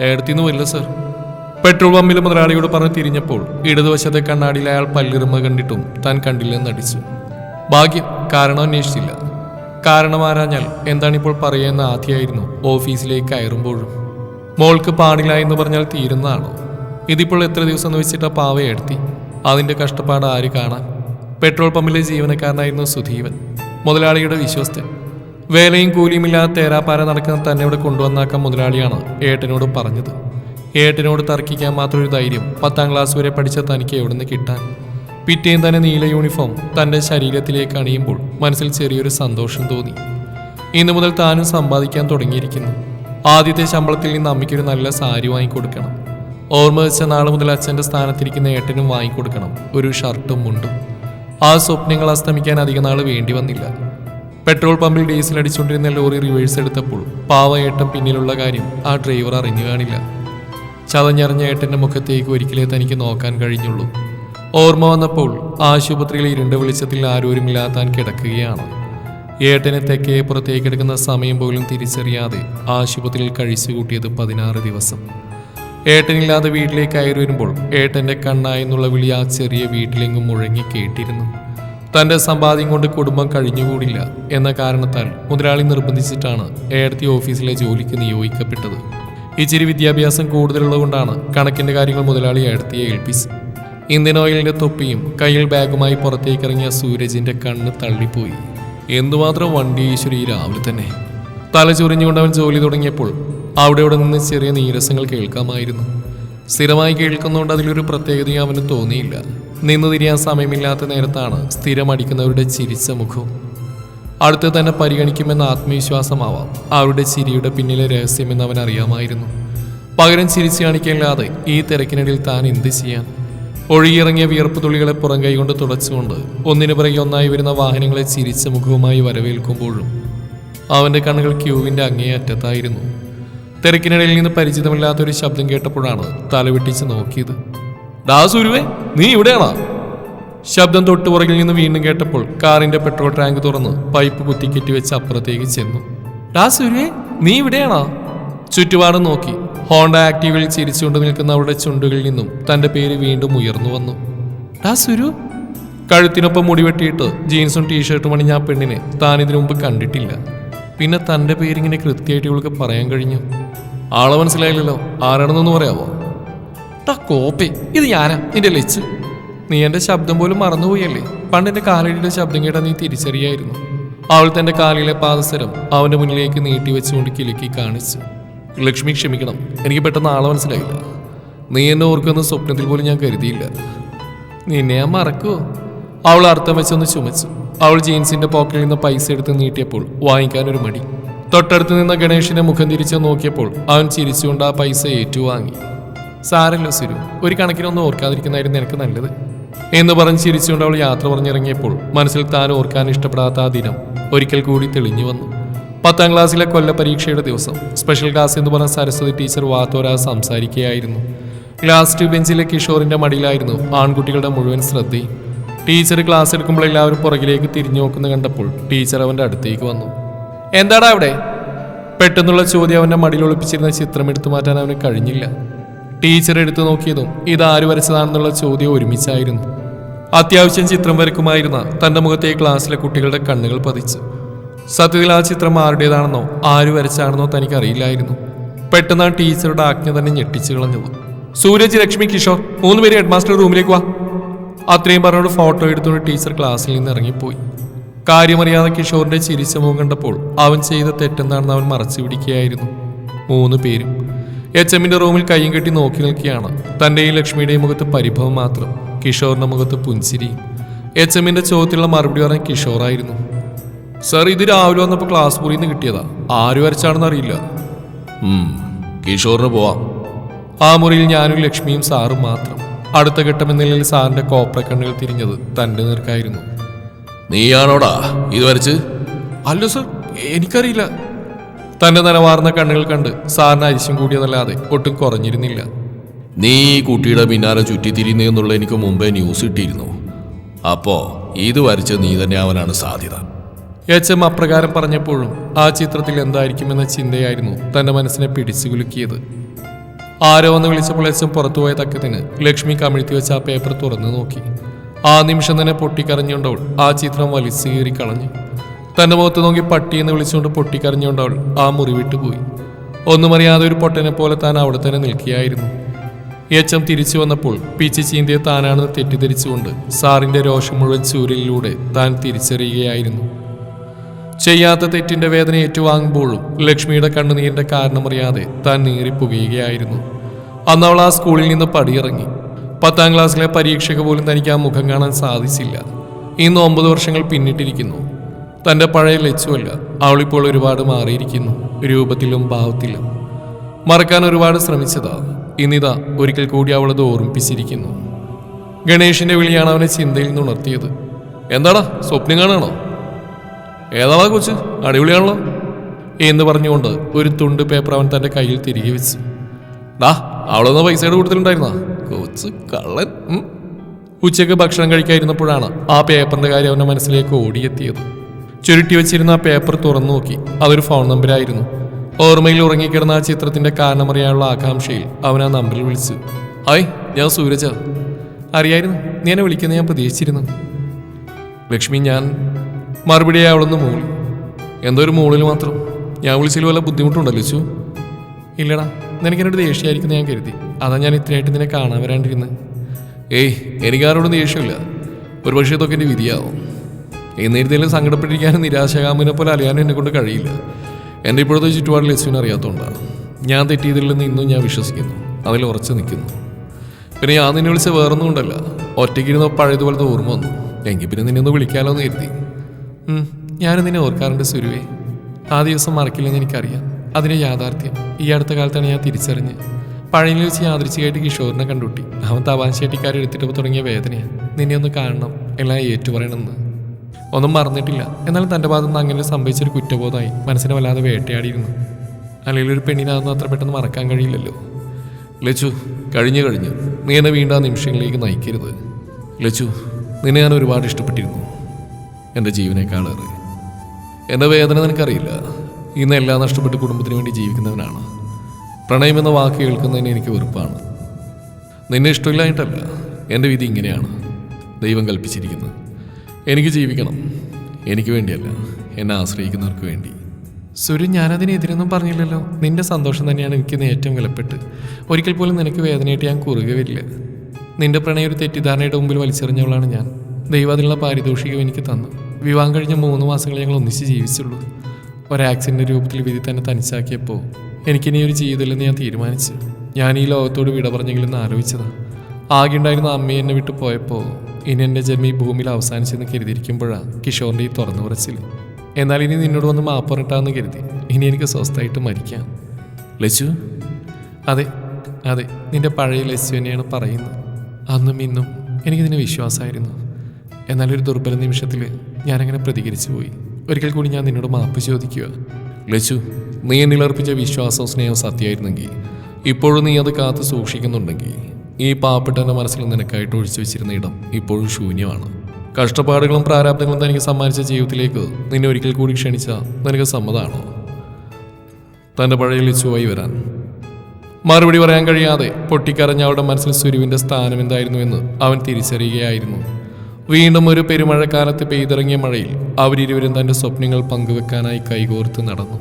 ഏടത്തിന്ന് വരില്ല sir petrol പമ്പിലെ മുതലാളിയോട് പറഞ്ഞ് തിരിഞ്ഞപ്പോൾ ഇടതുവശത്തെ കണ്ണാടിയിൽ അയാൾ പല്ലിറുമ കണ്ടിട്ടും താൻ കണ്ടില്ലെന്ന് അടിച്ചു ഭാഗ്യം കാരണം അന്വേഷിച്ചില്ല. കാരണം ആരാഞ്ഞാൽ എന്താണിപ്പോൾ പറയുന്ന ആദ്യമായിരുന്നു ഓഫീസിലേക്ക് കയറുമ്പോഴും. മോൾക്ക് പാടില്ല എന്ന് പറഞ്ഞാൽ തീരുന്നതാണോ? ഇതിപ്പോൾ എത്ര ദിവസം എന്ന് വെച്ചിട്ടാ പാവ എടുത്തി അതിന്റെ കഷ്ടപ്പാട് ആര് കാണാൻ? പെട്രോൾ പമ്പിലെ ജീവനക്കാരനായിരുന്നു സുധീവൻ മുതലാളിയുടെ വിശ്വസ്തൻ. വേലയും കൂലിയുമില്ലാതെ തേരാപ്പാര നടക്കുന്ന തന്നെ ഇവിടെ കൊണ്ടുവന്നാക്കാൻ മുതലാളിയാണ് ഏട്ടനോട് പറഞ്ഞത്. ഏട്ടനോട് തർക്കിക്കാൻ മാത്രം ഒരു ധൈര്യം പത്താം ക്ലാസ് വരെ പഠിച്ച തനിക്ക് എവിടെ നിന്ന് കിട്ടാൻ. പിറ്റേയും തന്നെ നീല യൂണിഫോം തന്റെ ശരീരത്തിലേക്ക് അണിയുമ്പോൾ മനസ്സിൽ ചെറിയൊരു സന്തോഷം തോന്നി. ഇന്നു മുതൽ താനും സമ്പാദിക്കാൻ തുടങ്ങിയിരിക്കുന്നു. ആദ്യത്തെ ശമ്പളത്തിൽ നിന്ന് അമ്മയ്ക്കൊരു നല്ല സാരി വാങ്ങിക്കൊടുക്കണം. ഓർമ്മ വെച്ച നാളെ മുതൽ അച്ഛന്റെ സ്ഥാനത്തിരിക്കുന്ന ഏട്ടനും വാങ്ങിക്കൊടുക്കണം. ഒരു ഷർട്ടും മുണ്ടും. ആ സ്വപ്നങ്ങൾ അസ്തമിക്കാൻ അധിക നാൾ വേണ്ടി വന്നില്ല. പെട്രോൾ പമ്പിൽ ഡീസൽ അടിച്ചുകൊണ്ടിരുന്ന ലോറി റിവേഴ്സ് എടുത്തപ്പോൾ പാവ ഏട്ടൻ പിന്നിലുള്ള കാര്യം ആ ഡ്രൈവർ അറിഞ്ഞു കാണില്ല. ചതഞ്ഞറിഞ്ഞ ഏട്ടന്റെ മുഖത്തേക്ക് ഒരിക്കലേ തനിക്ക് നോക്കാൻ കഴിഞ്ഞുള്ളൂ. ഓർമ്മ വന്നപ്പോൾ ആശുപത്രിയിലെ ഇരുണ്ട വെളിച്ചത്തിൽ ആരോരുമില്ലാതെ താൻ കിടക്കുകയാണ്. ഏട്ടനെ തെക്കേ പുറത്തേക്ക് എടുക്കുന്ന സമയം പോലും തിരിച്ചറിയാതെ ആശുപത്രിയിൽ കഴിച്ചു കൂട്ടിയത് പതിനാറ് ദിവസം. ഏട്ടനില്ലാതെ വീട്ടിലേക്ക് കയറി വരുമ്പോൾ ഏട്ടന്റെ കണ്ണായെന്നുള്ള വിളി ആ ചെറിയ വീട്ടിലെങ്ങും മുഴങ്ങി കേട്ടിരുന്നു. തന്റെ സമ്പാദ്യം കൊണ്ട് കുടുംബം കഴിഞ്ഞുകൂടില്ല എന്ന കാരണത്താൽ മുതലാളി നിർബന്ധിച്ചിട്ടാണ് ഏടത്തി ഓഫീസിലെ ജോലിക്ക് നിയോഗിക്കപ്പെട്ടത്. ഇച്ചിരി വിദ്യാഭ്യാസം കൂടുതലുള്ളതുകൊണ്ടാണ് കണക്കിന്റെ കാര്യങ്ങൾ മുതലാളി ഏടത്തിയെ ഏൽപ്പിച്ചു ഇന്ത്യൻ ഓയിലിന്റെ തൊപ്പിയും കയ്യിൽ ബാഗുമായി പുറത്തേക്കിറങ്ങിയ സൂരജിന്റെ കണ്ണ് തള്ളിപ്പോയി. എന്തുമാത്രം വണ്ടി ഈശ്വരി രാവിലെ തന്നെ. തല ചൊറിഞ്ഞുകൊണ്ട് അവൻ ജോലി തുടങ്ങിയപ്പോൾ അവിടെ ഇവിടെ നിന്ന് ചെറിയ നീരസങ്ങൾ കേൾക്കാമായിരുന്നു. സ്ഥിരമായി കേൾക്കുന്നതുകൊണ്ട് അതിലൊരു പ്രത്യേകതയും അവന് തോന്നിയില്ല. നിന്നു തിരിയാൻ സമയമില്ലാത്ത നേരത്താണ് സ്ഥിരം അടിക്കുന്നവരുടെ ചിരിച്ച മുഖവും. അടുത്ത് തന്നെ പരിഗണിക്കുമെന്ന ആത്മവിശ്വാസമാവാം അവരുടെ ചിരിയുടെ പിന്നിലെ രഹസ്യമെന്ന് അവൻ അറിയാമായിരുന്നു. പകരം ചിരിച്ചു കാണിക്കില്ലാതെ ഈ തിരക്കിനിടയിൽ താൻ എന്ത് ചെയ്യാൻ? ഒഴുകിയിറങ്ങിയ വിയർപ്പ് തുള്ളികളെ പുറം കൈകൊണ്ട് തുടച്ചുകൊണ്ട് ഒന്നിനു പിറകെ ഒന്നായി വരുന്ന വാഹനങ്ങളെ ചിരിച്ച മുഖവുമായി വരവേൽക്കുമ്പോഴും അവന്റെ കണ്ണുകൾ ക്യൂവിന്റെ അങ്ങേ അറ്റത്തായിരുന്നു തിരക്കിനിടയിൽ നിന്ന് പരിചിതമില്ലാത്ത ഒരു ശബ്ദം കേട്ടപ്പോഴാണ് തലവെട്ടിച്ച് നോക്കിയത്. ഡാ നീ ഇവിടെയാണോ? ശബ്ദം തൊട്ടു പുറകിൽ നിന്ന് വീണ്ടും കേട്ടപ്പോൾ കാറിന്റെ പെട്രോൾ ടാങ്ക് തുറന്ന് പൈപ്പ് കുത്തിക്കെട്ടി വെച്ച് അപ്പുറത്തേക്ക് ചെന്നു. ഡാ നീ ഇവിടെയാണോ? ചുറ്റുപാടും നോക്കി. ഹോണ്ട ആക്റ്റീവിൽ ചിരിച്ചുകൊണ്ട് നിൽക്കുന്ന അവളുടെ ചുണ്ടുകളിൽ നിന്നും തന്റെ പേര് വീണ്ടും ഉയർന്നു വന്നു. ഡാ സുരു? കഴുത്തിനൊപ്പം മുടി വെട്ടിയിട്ട് ജീൻസും ടീഷർട്ടും അണിഞ്ഞ ആ പെണ്ണിനെ താൻ ഇതിനു മുമ്പ് കണ്ടിട്ടില്ല. പിന്നെ തന്റെ പേരിങ്ങനെ കൃത്യമായിട്ട് ഇവൾക്ക് പറയാൻ കഴിഞ്ഞു. ആളെ മനസ്സിലായില്ലല്ലോ. ആരാണെന്നൊന്ന് പറയാമോ ടാ കോപ്പി. ഇത് ഞാനാ. നിന്റെ ലച്ച്. നീ എന്റെ ശബ്ദം പോലും മറന്നുപോയല്ലേ? പണ്ട് എന്റെ കാലടിയുടെ ശബ്ദം കേട്ടാ നീ തിരിച്ചറിയായിരുന്നു. അവൾ തന്റെ കാലിലെ പാദസരം അവന്റെ മുന്നിലേക്ക് നീട്ടി വെച്ചുകൊണ്ട് കിലുക്കി കാണിച്ചു. ലക്ഷ്മി ക്ഷമിക്കണം. എനിക്ക് പെട്ടെന്ന് ആളെ മനസ്സിലായില്ല. നീ എന്നെ ഓർക്കുന്ന സ്വപ്നത്തിൽ പോലും ഞാൻ കരുതിയില്ല. നിന്നെ ഞാൻ മറക്കുവോ? അവൾ അർത്ഥം വെച്ചൊന്ന് ചുമച്ചു. അവൾ ജീൻസിന്റെ പോക്കറ്റിൽ നിന്ന് പൈസ എടുത്ത് നീട്ടിയപ്പോൾ വാങ്ങിക്കാൻ ഒരു മടി. തൊട്ടടുത്ത് നിന്ന ഗണേഷിന്റെ മുഖം തിരിച്ചു നോക്കിയപ്പോൾ അവൻ ചിരിച്ചുകൊണ്ട് ആ പൈസ ഏറ്റുവാങ്ങി. സാരല്ലോ സിരു ഒരു കണക്കിനൊന്നും ഓർക്കാതിരിക്കുന്നതായിരുന്നു എനിക്ക് നല്ലത്. എന്ന് പറഞ്ഞ് ചിരിച്ചുകൊണ്ട് അവൾ യാത്ര പറഞ്ഞിറങ്ങിയപ്പോൾ മനസ്സിൽ താൻ ഓർക്കാൻ ഇഷ്ടപ്പെടാത്ത ആ ദിനം ഒരിക്കൽ കൂടി തെളിഞ്ഞു വന്നു. പത്താം ക്ലാസ്സിലെ കൊല്ല പരീക്ഷയുടെ ദിവസം സ്പെഷ്യൽ ക്ലാസ് എന്ന് പറഞ്ഞ സരസ്വതി ടീച്ചർ വാത്തോരാ സംസാരിക്കുകയായിരുന്നു. ക്ലാസ് ടു ബെഞ്ചിലെ കിഷോറിന്റെ മടിയിലായിരുന്നു ആൺകുട്ടികളുടെ മുഴുവൻ ശ്രദ്ധയും. ടീച്ചർ ക്ലാസ് എടുക്കുമ്പോൾ എല്ലാവരും പുറകിലേക്ക് തിരിഞ്ഞു നോക്കുന്ന കണ്ടപ്പോൾ ടീച്ചർ അവന്റെ അടുത്തേക്ക് വന്നു. എന്താടാ അവിടെ? പെട്ടെന്നുള്ള ചോദ്യം അവന്റെ മടിയിൽ ഒളിപ്പിച്ചിരുന്ന ചിത്രം എടുത്തു മാറ്റാൻ അവന് കഴിഞ്ഞില്ല. ടീച്ചർ എടുത്തു നോക്കിയതും ഇത് ആര് വരച്ചതാണെന്നുള്ള ചോദ്യം ഒരുമിച്ചായിരുന്നു. അത്യാവശ്യം ചിത്രം വരക്കുമായിരുന്ന തന്റെ മുഖത്തെ ക്ലാസ്സിലെ കുട്ടികളുടെ കണ്ണുകൾ പതിച്ചു. സത്യത്തിൽ ആ ചിത്രം ആരുടേതാണെന്നോ ആര് വരച്ചാണെന്നോ തനിക്ക് അറിയില്ലായിരുന്നു ആ ടീച്ചറുടെ ആജ്ഞ തന്നെ ഞെട്ടിച്ചു കളഞ്ഞത് സൂരജ് ലക്ഷ്മി കിഷോർ മൂന്നുപേര് ഹെഡ്മാസ്റ്റർ റൂമിലേക്ക് വാ. അത്രയും പറഞ്ഞോട് ഫോട്ടോ എടുത്തുകൊണ്ട് ടീച്ചർ ക്ലാസ്സിൽ നിന്ന് ഇറങ്ങിപ്പോയി. കാര്യമറിയാതെ കിഷോറിന്റെ ചിരിച്ച മുഖം കണ്ടപ്പോൾ അവൻ ചെയ്ത തെറ്റെന്താണെന്ന് അവൻ മറച്ചു പിടിക്കുകയായിരുന്നു. മൂന്ന് പേരും എച്ച് എമ്മിന്റെ റൂമിൽ കയ്യും കെട്ടി നോക്കി നിൽക്കുകയാണ്. തന്റെയും ലക്ഷ്മിയുടെയും മുഖത്ത് പരിഭവം മാത്രം. കിഷോറിന്റെ മുഖത്ത് പുഞ്ചിരി എച്ച് എമ്മിന്റെ ചോദ്യത്തിലുള്ള മറുപടി പറഞ്ഞ കിഷോറായിരുന്നു. സർ ഇത് രാവിലെ വന്നപ്പോൾ ക്ലാസ് മുറിയിൽ നിന്ന് കിട്ടിയതാ. ആര് വരച്ചാണെന്ന് അറിയില്ല. കിഷോറിന് പോവാം. ആ മുറിയിൽ ഞാനും ലക്ഷ്മിയും സാറും മാത്രം. അടുത്ത ഘട്ടം എന്ന നിലയിൽ സാറിന്റെ കോപ്ര കണ്ണുകൾ തിരിഞ്ഞത് തന്റെ നേർക്കായിരുന്നു. നീയാണോടാ ഇത് വരച്ച്? അല്ല സർ എനിക്കറിയില്ല. തന്റെ നനവാർന്ന കണ്ണുകൾ കണ്ട് സാറിന് അരിശം കൂടിയതല്ലാതെ ഒട്ടും കുറഞ്ഞിരുന്നില്ല. നീ ഈ കുട്ടിയുടെ പിന്നാലെ ചുറ്റിത്തിരിയുന്നു എന്നുള്ള എനിക്ക് മുമ്പേ ന്യൂസ് കിട്ടിയിരുന്നു അപ്പോ ഇത് വരച്ച നീ തന്നെ അവനാണ് സാധ്യത. എച്ച് എം അപ്രകാരം പറഞ്ഞപ്പോഴും ആ ചിത്രത്തിൽ എന്തായിരിക്കുമെന്ന ചിന്തയായിരുന്നു തന്റെ മനസ്സിനെ പിടിച്ചു കുലുക്കിയത്. ആരോ ഒന്ന് വിളിച്ചപ്പോൾ എച്ച് എം പുറത്തുപോയ തക്കത്തിന് ലക്ഷ്മി കമിഴ്ത്തി വെച്ച് ആ പേപ്പർ തുറന്നു നോക്കി. ആ നിമിഷം തന്നെ പൊട്ടിക്കരഞ്ഞുകൊണ്ടവൾ ആ ചിത്രം വലിച്ചേറി കളഞ്ഞു. തന്റെ മുഖത്ത് നോക്കി പട്ടിയെന്ന് വിളിച്ചുകൊണ്ട് പൊട്ടിക്കരഞ്ഞുകൊണ്ടവൾ ആ മുറി വിട്ടുപോയി ഒന്നും അറിയാതെ ഒരു പൊട്ടനെ പോലെ താൻ അവിടെ തന്നെ നിൽക്കുകയായിരുന്നു. എച്ചം തിരിച്ചു വന്നപ്പോൾ പിച്ചി ചീന്തിയെ താനാണെന്ന് തെറ്റിദ്ധരിച്ചുകൊണ്ട് സാറിന്റെ രോഷം മുഴുവൻ ചൂരലിലൂടെ താൻ തിരിച്ചറിയുകയായിരുന്നു. ചെയ്യാത്ത തെറ്റിന്റെ വേദന ഏറ്റുവാങ്ങുമ്പോഴും ലക്ഷ്മിയുടെ കണ്ണുനീരിന്റെ കാരണമറിയാതെ താൻ നീറിപ്പുകയുകയായിരുന്നു. അന്ന് അവൾ ആ സ്കൂളിൽ നിന്ന് പടിയിറങ്ങി. പത്താം ക്ലാസ്സിലെ പരീക്ഷയ്ക്ക് പോലും തനിക്ക് ആ മുഖം കാണാൻ സാധിച്ചില്ല. ഇന്ന് ഒമ്പത് വർഷങ്ങൾ പിന്നിട്ടിരിക്കുന്നു. തന്റെ പഴയ ലച്ചുവല്ല അവളിപ്പോൾ ഒരുപാട് മാറിയിരിക്കുന്നു രൂപത്തിലും ഭാവത്തിലും. മറക്കാൻ ഒരുപാട് ശ്രമിച്ചതാ. ഇന്നിതാ ഒരിക്കൽ കൂടി അവളത് ഓർമ്മിപ്പിച്ചിരിക്കുന്നു. ഗണേഷിന്റെ വിളിയാണ് അവനെ ചിന്തയിൽ നിന്ന് ഉണർത്തിയത്. എന്താടാ സ്വപ്നം കാണാണോ? ഏതാടാ കൊച്ച് അടിപൊളിയാണല്ലോ. എന്ന് പറഞ്ഞുകൊണ്ട് ഒരു തുണ്ട് പേപ്പർ അവൻ തന്റെ കയ്യിൽ തിരികെ വെച്ചു. ഡാ അവളൊന്ന് പൈസയുടെ കൊടുത്തിട്ടുണ്ടായിരുന്ന കൊച്ച് കള്ളൻ. ഉച്ചയ്ക്ക് ഭക്ഷണം കഴിക്കാതിരുന്നപ്പോഴാണ് ആ പേപ്പറിന്റെ കാര്യം അവന്റെ മനസ്സിലേക്ക് ഓടിയെത്തിയത്. ചുരുട്ടി വെച്ചിരുന്ന ആ പേപ്പർ തുറന്നു നോക്കി. അതൊരു ഫോൺ നമ്പരായിരുന്നു ഓർമ്മയിൽ ഉറങ്ങിക്കിടന്ന ആ ചിത്രത്തിന്റെ കാരണമറിയാനുള്ള ആകാംക്ഷയിൽ അവൻ ആ നമ്പറിൽ വിളിച്ചു. ഹായ് ഞാൻ സൂരജ. അറിയായിരുന്നു? നീ എന്നെ വിളിക്കുന്ന ഞാൻ പ്രതീക്ഷിച്ചിരുന്നു. ലക്ഷ്മി ഞാൻ മറുപടിയായി അവളൊന്ന് മൂളി. എന്തോ ഒരു മൂളിൽ മാത്രം. ഞാൻ വിളിച്ചതിൽ വല്ല ബുദ്ധിമുട്ടുണ്ടല്ലോ ചു ഇല്ലടാ നിനക്കെന്നോട് ദേഷ്യമായിരിക്കുന്നു ഞാൻ കരുതി. അതാ ഞാൻ ഇത്രയായിട്ട് നിന്നെ കാണാൻ വരാണ്ടിരുന്നത് ഏയ് എനിക്കാരോടും ദേഷ്യമില്ല. ഒരു പക്ഷേ ഇതൊക്കെ എന്റെ വിധിയാവും. എന്നിരുന്നാലും സങ്കടപ്പെട്ടിരിക്കാനും നിരാശകാമിനെ പോലെ അറിയാനും എന്നെ കൊണ്ട് കഴിയില്ല. എന്റെ ഇപ്പോഴത്തെ ചുറ്റുപാടിൽ ലച്ചുവിനെ അറിയാത്തതുകൊണ്ടാണ് ഞാൻ തെറ്റിയതിൽ നിന്ന് ഇന്നും ഞാൻ വിശ്വസിക്കുന്നു. അതിൽ ഉറച്ചു നിൽക്കുന്നു. പിന്നെ ഞാൻ നിന്നെ വിളിച്ച വേറൊന്നും കൊണ്ടല്ല. ഒറ്റയ്ക്കിരുന്ന പഴയതുപോലത്തെ ഓർമ്മ വന്നു. എങ്കിൽ പിന്നെ നിന്നെ ഒന്ന് വിളിക്കാമല്ലോ എന്ന് കരുതി ഞാനും നിന്നെ ഓർക്കാറുണ്ട് സുരുവേ. ആ ദിവസം മറക്കില്ലെന്ന് എനിക്കറിയാം. അതിന്റെ യാഥാർത്ഥ്യം. ഈ അടുത്ത കാലത്താണ് ഞാൻ തിരിച്ചറിഞ്ഞ് പഴയ വെച്ച് യാദൃച്ഛികമായിട്ട് കിഷോറിനെ കണ്ടുട്ടി അവൻ തവാൻശേട്ടിക്കാരെ എടുത്തിട്ട് തുടങ്ങിയ വേദനയാണ്. നിന്നെ ഒന്ന് കാണണം എല്ലാം ഏറ്റുപറയണമെന്ന്. ഒന്നും മറന്നിട്ടില്ല. എന്നാലും തന്റെ ഭാഗത്തു നിന്ന് അങ്ങനെ സംഭവിച്ചൊരു കുറ്റബോധമായി മനസ്സിനെ വല്ലാതെ വേട്ടയാടിയിരുന്നു. അല്ലെങ്കിൽ ഒരു പെണ്ണിനാന്ന് അത്ര പെട്ടെന്ന് മറക്കാൻ കഴിയില്ലല്ലോ. ലച്ചു കഴിഞ്ഞു കഴിഞ്ഞു. നീ എന്നെ വീണ്ടും ആ നിമിഷങ്ങളിലേക്ക് നയിക്കരുത്. ലച്ചു നിന്നെ ഞാൻ ഒരുപാട് ഇഷ്ടപ്പെട്ടിരുന്നു. എന്റെ ജീവനേക്കാളേറെ. എന്റെ വേദന നിനക്കറിയില്ല. ഇന്ന് എല്ലാം നഷ്ടപ്പെട്ട് കുടുംബത്തിന് വേണ്ടി ജീവിക്കുന്നവനാണ്. പ്രണയം എന്ന വാക്ക് കേൾക്കുന്നതിന് എനിക്ക് വെറുപ്പാണ്. നിന്നെ ഇഷ്ടമില്ലായിട്ടല്ല എന്റെ വിധി ഇങ്ങനെയാണ്. ദൈവം കൽപ്പിച്ചിരിക്കുന്നത് എനിക്ക് ജീവിക്കണം. എനിക്ക് വേണ്ടിയല്ല എന്നെ ആശ്രയിക്കുന്നവർക്ക് വേണ്ടി. സുരു ഞാനതിനെതിരൊന്നും പറഞ്ഞില്ലല്ലോ. നിന്റെ സന്തോഷം തന്നെയാണ് എനിക്ക് ഏറ്റവും വിലപ്പെട്ട് ഒരിക്കൽ പോലും നിനക്ക് വേദനയായിട്ട് ഞാൻ കുറുകെ വരില്ല. നിന്റെ പ്രണയം ഒരു തെറ്റിദ്ധാരണയുടെ മുമ്പിൽ വലിച്ചെറിഞ്ഞവളാണ് ഞാൻ. ദൈവം അതിനുള്ള പാരിതോഷികം എനിക്ക് തന്നു. വിവാഹം കഴിഞ്ഞ മൂന്ന് മാസങ്ങൾ ഞങ്ങൾ ഒന്നിച്ച് ജീവിച്ചുള്ളൂ. ഒരു ആക്സിഡന്റ് രൂപത്തിൽ വിധി തന്നെ തനിച്ചാക്കിയപ്പോൾ എനിക്കിനി ഒരു ജീവിതമില്ലെന്ന് ഞാൻ തീരുമാനിച്ചു. ഞാൻ ഈ ലോകത്തോട് വിട പറഞ്ഞെങ്കിലെന്ന് ആലോചിച്ചതാണ് ആകെ ഉണ്ടായിരുന്ന അമ്മയെ എന്നെ വിട്ടു പോയപ്പോൾ ഇനി എന്റെ ജന്മം ഈ ഭൂമിയിൽ അവസാനിച്ചെന്ന് കരുതിയിരിക്കുമ്പോഴാണ് കിഷോറിന്റെ ഈ തുറന്നു പറച്ചിൽ എന്നാൽ ഇനി നിന്നോട് വന്ന് മാപ്പ് പറഞ്ഞിട്ടാന്ന് കരുതി. ഇനി എനിക്ക് സ്വസ്ഥമായിട്ട് മരിക്കാം. ലച്ചു? അതെ അതെ നിന്റെ പഴയ ലച്ചു തന്നെയാണ് പറയുന്നത്. അന്നും ഇന്നും എനിക്ക് എനിക്കിതിന് വിശ്വാസമായിരുന്നു. എന്നാൽ ഒരു ദുർബല നിമിഷത്തിൽ ഞാനങ്ങനെ പ്രതികരിച്ചു പോയി ഒരിക്കൽ കൂടി ഞാൻ നിന്നോട് മാപ്പ് ചോദിക്കുക. ലച്ചു നീ എന്നിലർപ്പിച്ച വിശ്വാസവും സ്നേഹവും സത്യമായിരുന്നെങ്കിൽ ഇപ്പോഴും നീ അത് കാത്തു സൂക്ഷിക്കുന്നുണ്ടെങ്കിൽ ഈ പാവപ്പെട്ടവന്റെ മനസ്സിൽ നിനക്കായിട്ട് ഒഴിച്ചു വെച്ചിരുന്ന ഇടം ഇപ്പോഴും ശൂന്യമാണ്. കഷ്ടപ്പാടുകളും പ്രാരാബ്ദങ്ങളും തനിക്ക് സമ്മാനിച്ച ജീവിതത്തിലേക്ക് നിന്നെ ഒരിക്കൽ കൂടി ക്ഷണിച്ച നിനക്ക് സമ്മതമാണോ തന്റെ പഴയ ലിച്ചുവായി വരാൻ. മറുപടി പറയാൻ കഴിയാതെ പൊട്ടിക്കരഞ്ഞ അവളുടെ മനസ്സിൽ സുരുവിന്റെ സ്ഥാനം എന്തായിരുന്നുവെന്ന് അവൻ തിരിച്ചറിയുകയായിരുന്നു. വീണ്ടും ഒരു പെരുമഴക്കാലത്ത് പെയ്തിറങ്ങിയ മഴയിൽ അവരിരുവരും തന്റെ സ്വപ്നങ്ങൾ പങ്കുവെക്കാനായി കൈകോർത്ത് നടന്നു.